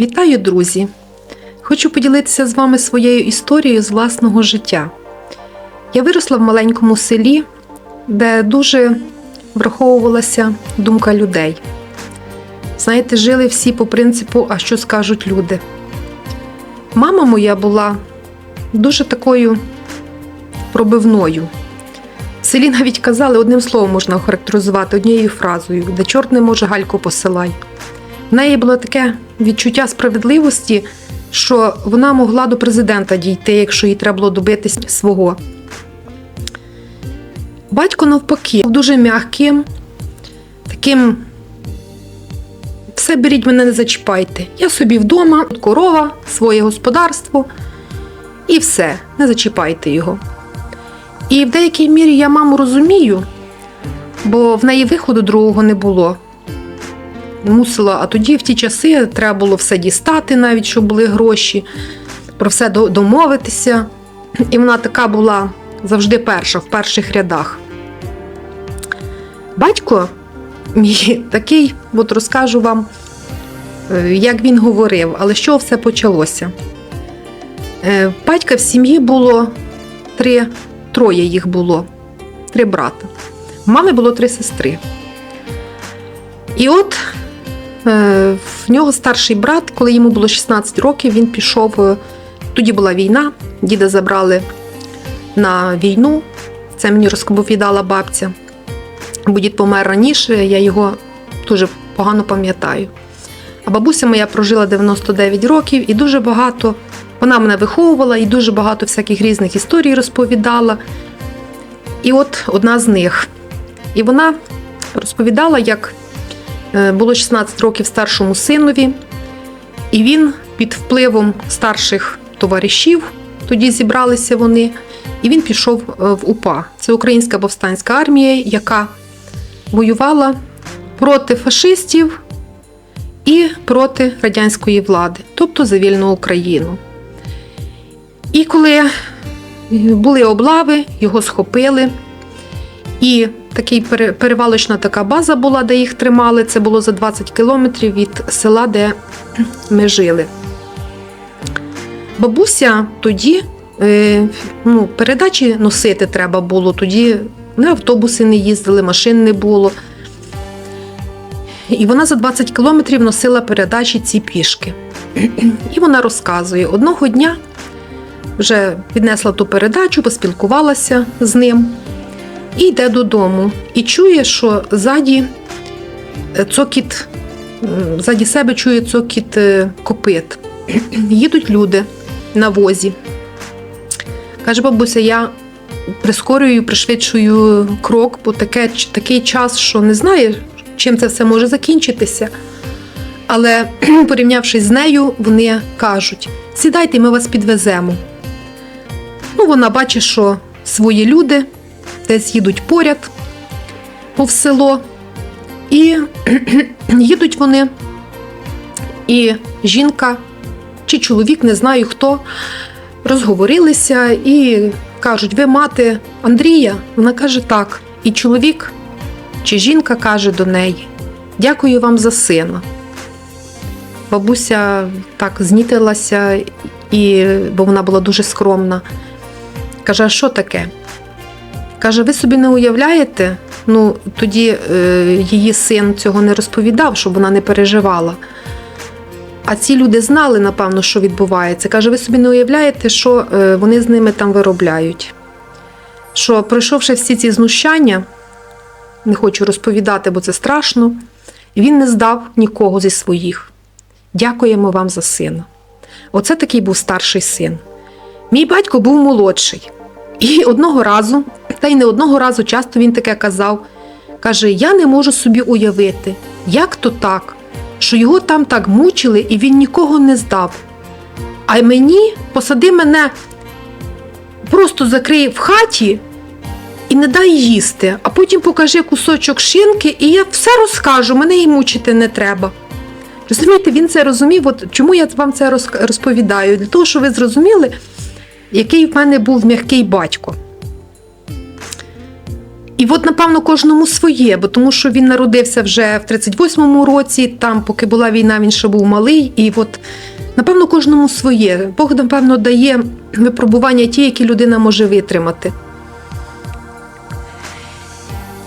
Вітаю, друзі! Хочу поділитися з вами своєю історією з власного життя. Я виросла в маленькому селі, де дуже враховувалася думка людей. Знаєте, жили всі по принципу, а що скажуть люди. Мама моя була дуже такою пробивною. В селі навіть казали, одним словом можна охарактеризувати однією фразою, де чорт не може гальку посилай. В неї було таке відчуття справедливості, що вона могла до президента дійти, якщо їй треба було добитись свого. Батько, навпаки, був дуже м'яким, таким. Все беріть мене не зачіпайте. Я собі вдома, корова, своє господарство і все, не зачіпайте його. І в деякій мірі я маму розумію, бо в неї виходу другого не було мусила, а тоді в ті часи треба було все дістати, навіть щоб були гроші, про все домовитися. І вона така була завжди перша, в перших рядах. Батько мій такий, от розкажу вам, е, як він говорив, але з чого все почалося. Е, Батька в сім'ї було три, троє їх було, три брата. В мами було три сестри. І от В нього старший брат, коли йому було 16 років, він пішов. е, Тоді була війна, діда забрали на війну. Це мені розповідала бабця. Бо дід помер раніше, я його дуже погано пам'ятаю. А бабуся моя прожила 99 років і дуже багато. Вона мене виховувала і дуже багато всяких різних історій розповідала. І от одна з них. І вона розповідала, як Е, було 16 років старшому синові, і він під впливом старших товаришів, тоді зібралися вони, і він пішов е, в УПА. Це Українська повстанська армія, яка воювала проти фашистів і проти радянської влади, тобто за вільну Україну. І коли е, були облави, його схопили. І такий перевалочна така база була, де їх тримали. Це було за 20 кілометрів від села, де ми жили. Бабуся тоді е, ну, передачі носити треба було. Тоді не автобуси не їздили, машин не було. І вона за 20 кілометрів носила передачі ці пішки. І вона розказує: одного дня вже віднесла ту передачу, поспілкувалася з ним і йде додому. І чує, що ззаді е, цокіт, ззаді себе чує цокіт е, копит. Їдуть люди на возі. Каже, бабуся, я прискорюю, пришвидшую крок, бо таке, такий час, що не знає, чим це все може закінчитися. Але порівнявшись з нею, вони кажуть: сідайте, ми вас підвеземо. Ну, вона бачить, що свої люди десь їдуть поряд повз село, і їдуть вони, і жінка чи чоловік, не знаю хто, розговорилися і кажуть: ви мати Андрія? Вона каже так. І чоловік чи жінка каже до неї: Дякую вам за сина. Бабуся так знітилася, і, бо вона була дуже скромна. Каже, а що таке? Каже, ви собі не уявляєте? Ну, тоді е, її син цього не розповідав, щоб вона не переживала. А ці люди знали, напевно, що відбувається. Каже, ви собі не уявляєте, що е, вони з ними там виробляють. Що, пройшовши всі ці знущання, не хочу розповідати, бо це страшно, він не здав нікого зі своїх. Дякуємо вам за сина. Оце такий був старший син. Мій батько був молодший. І одного разу, та й не одного разу, часто він таке казав. Каже: Я не можу собі уявити, як то так, що його там так мучили і він нікого не здав. А мені посади мене, просто закрий в хаті і не дай їсти, а потім покажи кусочок шинки, і я все розкажу, мене і мучити не треба. Розумієте, він це розумів. От чому я вам це розповідаю? Для того, щоб ви зрозуміли, який в мене був м'який батько. І от, напевно, кожному своє, бо тому що він народився вже в 38-му році, там, поки була війна, він ще був малий. І от, напевно, кожному своє. Бог, напевно, дає випробування ті, які людина може витримати.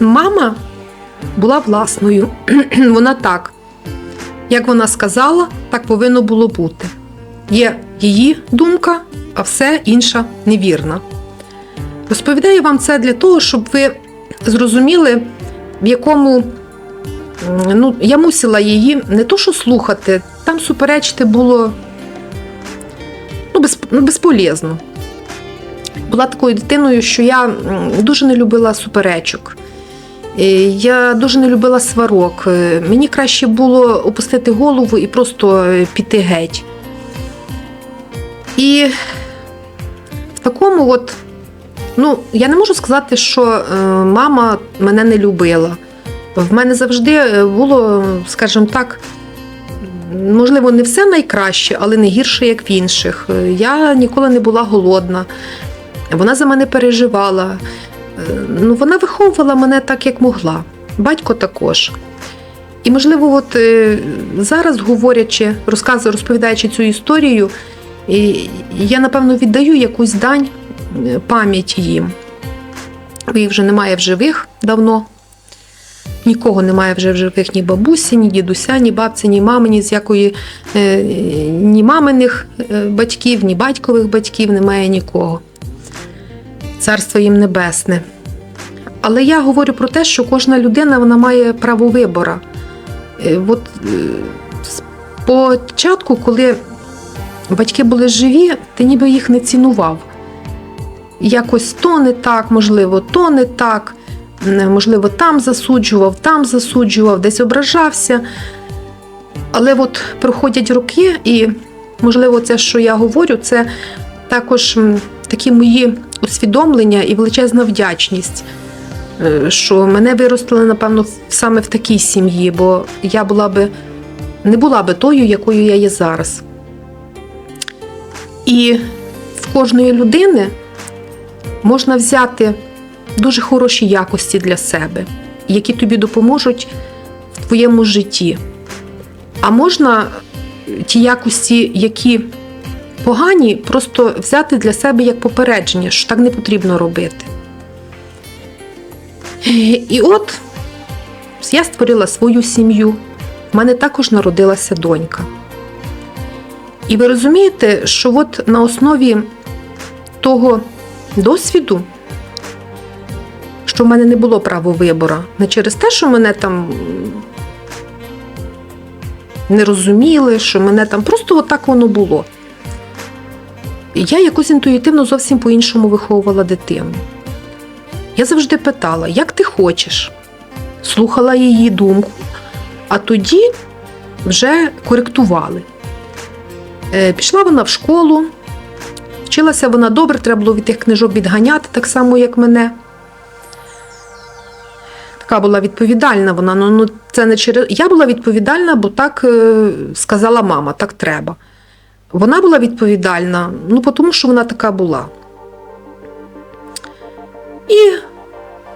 Мама була власною. Вона так. Як вона сказала, так повинно було бути. Є її думка, а все інша невірна. Розповідаю вам це для того, щоб ви зрозуміли, в якому ну, я мусила її не то, що слухати, там суперечити було ну, без, ну, безполезно. Була такою дитиною, що я дуже не любила суперечок. Е, Я дуже не любила сварок. Е, Мені краще було опустити голову і просто е, піти геть. І в такому от, ну, я не можу сказати, що е, мама мене не любила. В мене завжди е, було, скажімо так, можливо, не все найкраще, але не гірше, як в інших. Е, Я ніколи не була голодна. Вона за мене переживала. Ну, вона виховувала мене так, як могла. Батько також. І, можливо, от зараз, говорячи, розказую, розповідаючи цю історію, я, напевно, віддаю якусь дань пам'яті їм. Їх вже немає в живих давно. Нікого немає вже в живих ні бабусі, ні дідуся, ні бабці, ні мами, ні з якої е, ні маминих е, батьків, ні батькових батьків, немає нікого. Царство їм небесне. Але я говорю про те, що кожна людина вона має право вибора. Е, От спочатку, коли батьки були живі, ти ніби їх не цінував. Якось то не так, можливо, то не так, можливо, там засуджував, там засуджував, десь ображався. Але от проходять роки, і, можливо, це, що я говорю, це також такі мої усвідомлення і величезна вдячність, е, що мене виростили, напевно, саме в такій сім'ї, бо я була би не була би тою, якою я є зараз. І в кожної людини можна взяти дуже хороші якості для себе, які тобі допоможуть в твоєму житті. А можна ті якості, які погані, просто взяти для себе як попередження, що так не потрібно робити. І от я створила свою сім'ю. В мене також народилася донька. І ви розумієте, що от на основі того досвіду, що в мене не було права вибору, не через те, що мене там не розуміли, що мене там просто отак воно було. Я якось інтуїтивно зовсім по-іншому виховувала дитину. Я завжди питала, як ти хочеш, слухала її думку, а тоді вже коректували. Е, Пішла вона в школу, вчилася вона добре, треба було від тих книжок відганяти, так само, як мене. Така була відповідальна вона. Ну, ну, це не через... Я була відповідальна, бо так е, сказала мама, так треба. Вона була відповідальна, ну, тому що вона така була. І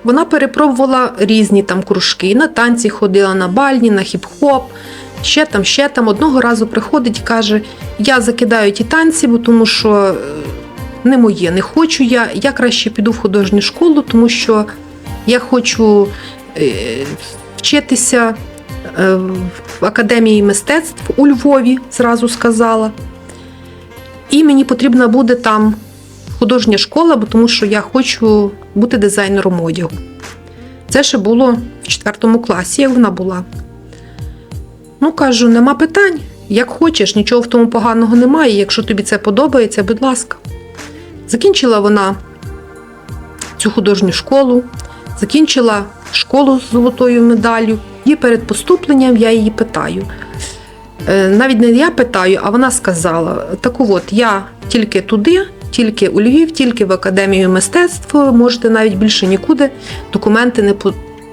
вона перепробувала різні там кружки. На танці ходила, на бальні, на хіп-хоп, ще там, ще там. Одного разу приходить і каже: Я закидаю ті танці, бо тому що е, не моє, не хочу я. Я краще піду в художню школу, тому що я хочу е, вчитися е, в академії мистецтв у Львові, зразу сказала. І мені потрібна буде там художня школа, бо тому що я хочу бути дизайнером одягу. Це ще було в четвертому класі, як вона була. Ну, кажу, нема питань. Як хочеш, нічого в тому поганого немає. Якщо тобі це подобається, будь ласка. Закінчила вона цю художню школу, закінчила школу з золотою медаллю. І перед поступленням я її питаю. Е, Навіть не я питаю, а вона сказала: так от, я тільки туди, тільки у Львів, тільки в академію мистецтв, можете навіть більше нікуди документи не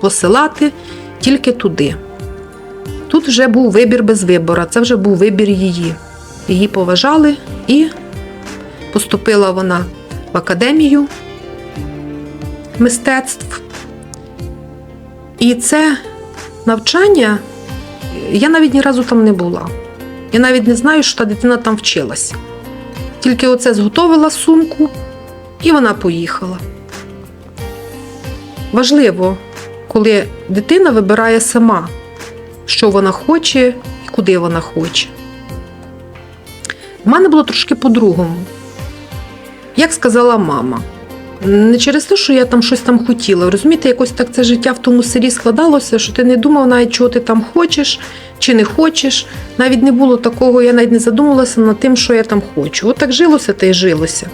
посилати, тільки туди. Тут вже був вибір без вибору, це вже був вибір її. Її поважали і поступила вона в академію мистецтв. І це навчання, я навіть ні разу там не була. Я навіть не знаю, що та дитина там вчилась. Тільки оце зготовила сумку, і вона поїхала. Важливо, коли дитина вибирає сама, що вона хоче і куди вона хоче. У мене було трошки по-другому. Як сказала мама, не через те, що я там щось там хотіла. Розумієте, якось так це життя в тому селі складалося, що ти не думав навіть, чого ти там хочеш чи не хочеш. Навіть не було такого, я навіть не задумувалася над тим, що я там хочу. От так жилося та й жилося.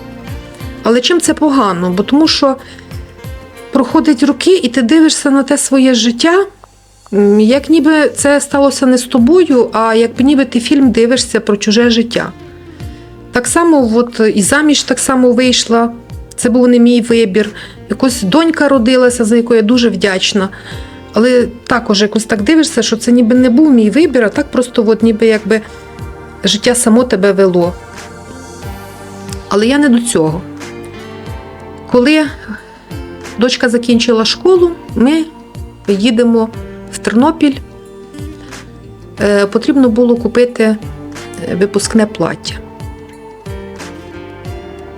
Але чим це погано? Бо тому що проходять роки, і ти дивишся на те своє життя, як ніби це сталося не з тобою, а як ніби ти фільм дивишся про чуже життя. Так само, от і заміж так само вийшла. Це був не мій вибір. Якось донька родилася, за яку я дуже вдячна. Але також якось так дивишся, що це ніби не був мій вибір, а так просто от ніби якби життя само тебе вело. Але я не до цього. Коли дочка закінчила школу, ми їдемо в Тернопіль. Е, Потрібно було купити е, випускне плаття.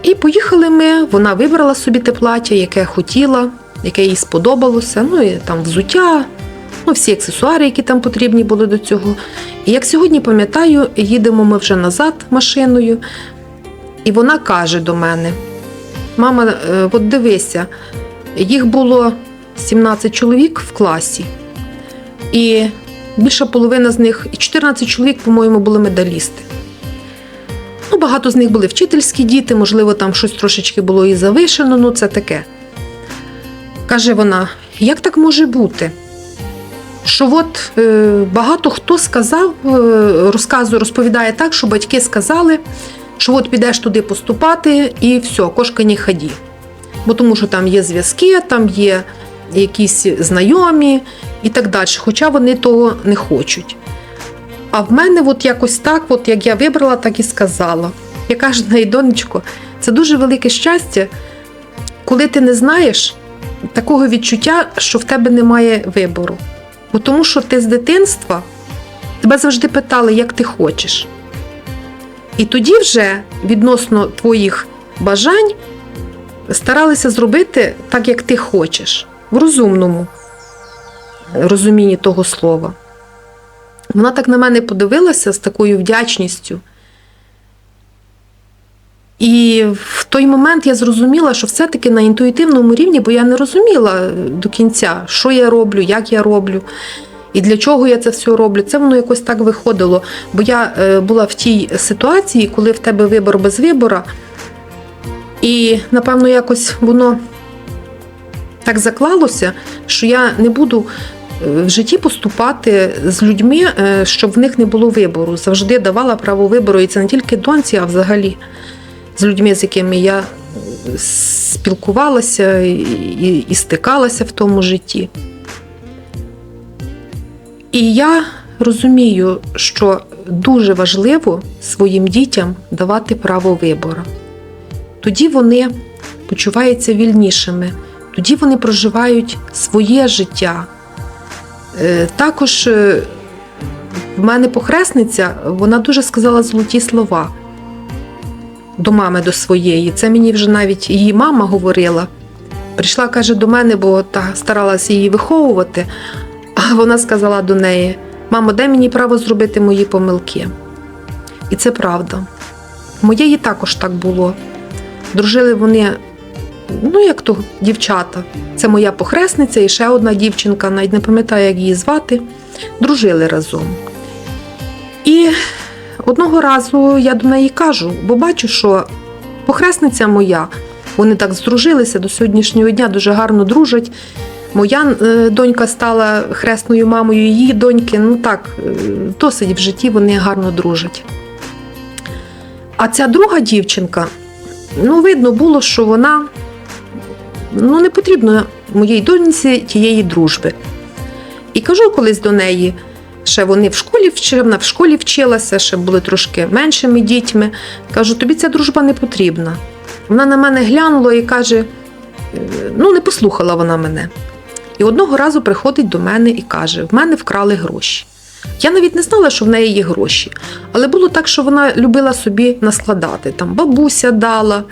І поїхали ми. Вона вибрала собі те плаття, яке хотіла, яке їй сподобалося. Ну і там взуття, ну всі аксесуари, які там потрібні були до цього. І як сьогодні пам'ятаю, їдемо ми вже назад машиною, і вона каже до мене: Мама, е, от дивися, їх було 17 чоловік в класі, і більша половина з них, і 14 чоловік, по-моєму, були медалісти. Ну, багато з них були вчительські діти, можливо, там щось трошечки було і завишено, ну це таке. Каже вона: як так може бути? Що от е, багато хто сказав, е, розказує, розповідає так, що батьки сказали, що от підеш туди поступати і все, кошка не ході. Бо тому що там є зв'язки, там є якісь знайомі і так далі, хоча вони того не хочуть. А в мене от якось так, от як я вибрала, так і сказала. Я кажу, донечко, це дуже велике щастя, коли ти не знаєш такого відчуття, що в тебе немає вибору. Бо тому що ти з дитинства тебе завжди питали, як ти хочеш. І тоді вже відносно твоїх бажань старалися зробити так, як ти хочеш, в розумному розумінні того слова. Вона так на мене подивилася з такою вдячністю. І в той момент я зрозуміла, що все-таки на інтуїтивному рівні, бо я не розуміла до кінця, що я роблю, як я роблю і для чого я це все роблю. Це воно якось так виходило. Бо я е, була в тій ситуації, коли в тебе вибор без вибора. І, напевно, якось воно так заклалося, що я не буду в житті поступати з людьми, е, щоб в них не було вибору. Завжди давала право вибору, і це не тільки доньці, а взагалі з людьми, з якими я е, спілкувалася і, і, і стикалася в тому житті. І я розумію, що дуже важливо своїм дітям давати право вибору. Тоді вони почуваються вільнішими, тоді вони проживають своє життя. Е, Також е, в мене похресниця, вона дуже сказала золоті слова до мами до своєї. Це мені вже навіть її мама говорила. Прийшла, каже, до мене, бо та старалася її виховувати. А вона сказала до неї: Мамо, дай мені право зробити мої помилки. І це правда. Моєї також так було. Дружили вони, ну як то дівчата. Це моя похресниця і ще одна дівчинка, навіть не пам'ятаю, як її звати. Дружили разом. І одного разу я до неї кажу, бо бачу, що похресниця моя, вони так здружилися до сьогоднішнього дня, дуже гарно дружать. Моя е, донька стала хресною мамою, її доньки, ну так, е, досить в житті вони гарно дружать. А ця друга дівчинка, ну, видно було, що вона ну, не потрібно моїй доньці тієї дружби. І кажу колись до неї, ще вони в школі вчили, вона в школі вчилася, ще були трошки меншими дітьми. Кажу, тобі ця дружба не потрібна. Вона на мене глянула і каже: «Е, ну, не послухала вона мене. І одного разу приходить до мене і каже: в мене вкрали гроші. Я навіть не знала, що в неї є гроші, але було так, що вона любила собі наскладати. Там бабуся дала,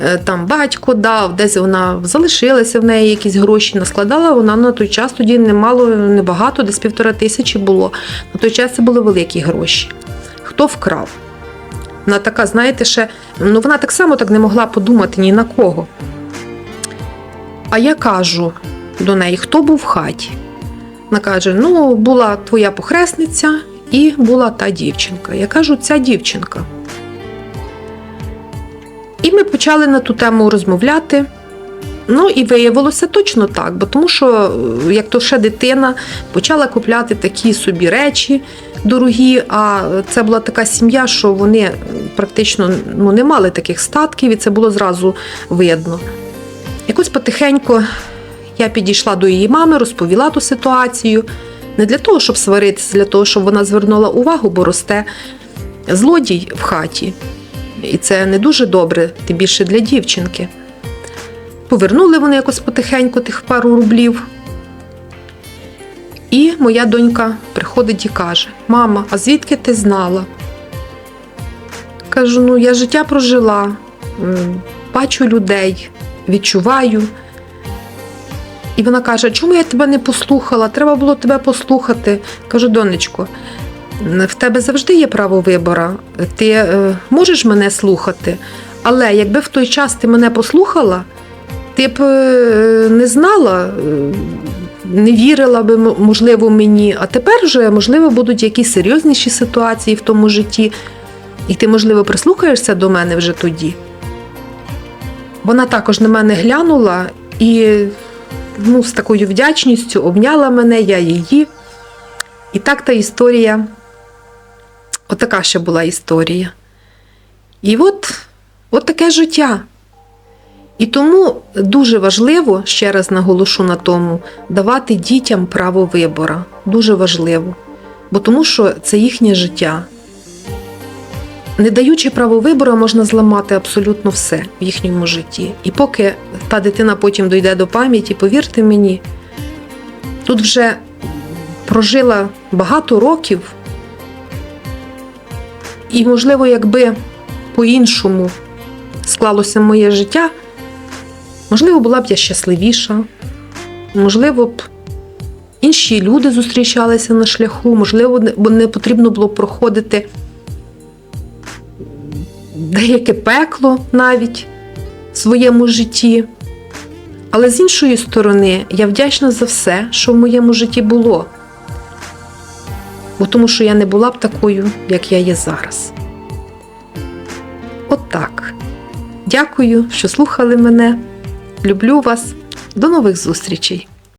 е, там батько дав, десь вона залишилася в неї якісь гроші, наскладала. Вона на той час тоді немало, небагато, десь півтора тисячі було. На той час це були великі гроші. Хто вкрав? Вона така, знаєте, ще ну вона так само так не могла подумати ні на кого. А я кажу до неї, хто був в хаті? Вона каже: ну, була твоя похресниця і була та дівчинка. Я кажу, ця дівчинка. І ми почали на ту тему розмовляти. Ну і виявилося точно так, бо тому що, е, як то ще дитина, почала купляти такі собі речі дорогі. А це була така сім'я, що вони практично ну, не мали таких статків, і це було зразу видно. Якось потихеньку я підійшла до її мами, розповіла ту ситуацію. Не для того, щоб сваритися, для того, щоб вона звернула увагу, бо росте злодій в хаті. І це не дуже добре, тим більше для дівчинки. Повернули вони якось потихеньку тих пару рублів. І моя донька приходить і каже: Мама, а звідки ти знала? Кажу: ну, я життя прожила, бачу людей, відчуваю. І вона каже: чому я тебе не послухала? Треба було тебе послухати. Кажу, донечко, в тебе завжди є право вибору. Ти е, можеш мене слухати, але якби в той час ти мене послухала, ти б е, не знала, е, не вірила би, можливо, мені. А тепер вже, можливо, будуть якісь серйозніші ситуації в тому житті, і ти, можливо, прислухаєшся до мене вже тоді. Вона також на мене глянула і ну, з такою вдячністю обняла мене, я її. І так та історія, отака ще була історія. І от, от таке життя. І тому дуже важливо, ще раз наголошу на тому, давати дітям право вибору. Дуже важливо. Бо тому що це їхнє життя. Не даючи право вибору, можна зламати абсолютно все в їхньому житті. І поки та дитина потім дійде до пам'яті, повірте мені, тут вже прожила багато років, і, можливо, якби по-іншому склалося моє життя, можливо, була б я щасливіша, можливо б інші люди зустрічалися на шляху, можливо, не- потрібно було проходити деяке пекло навіть в своєму житті. Але з іншої сторони, я вдячна за все, що в моєму житті було. Бо тому що я не була б такою, як я є зараз. От так. Дякую, що слухали мене. Люблю вас. До нових зустрічей!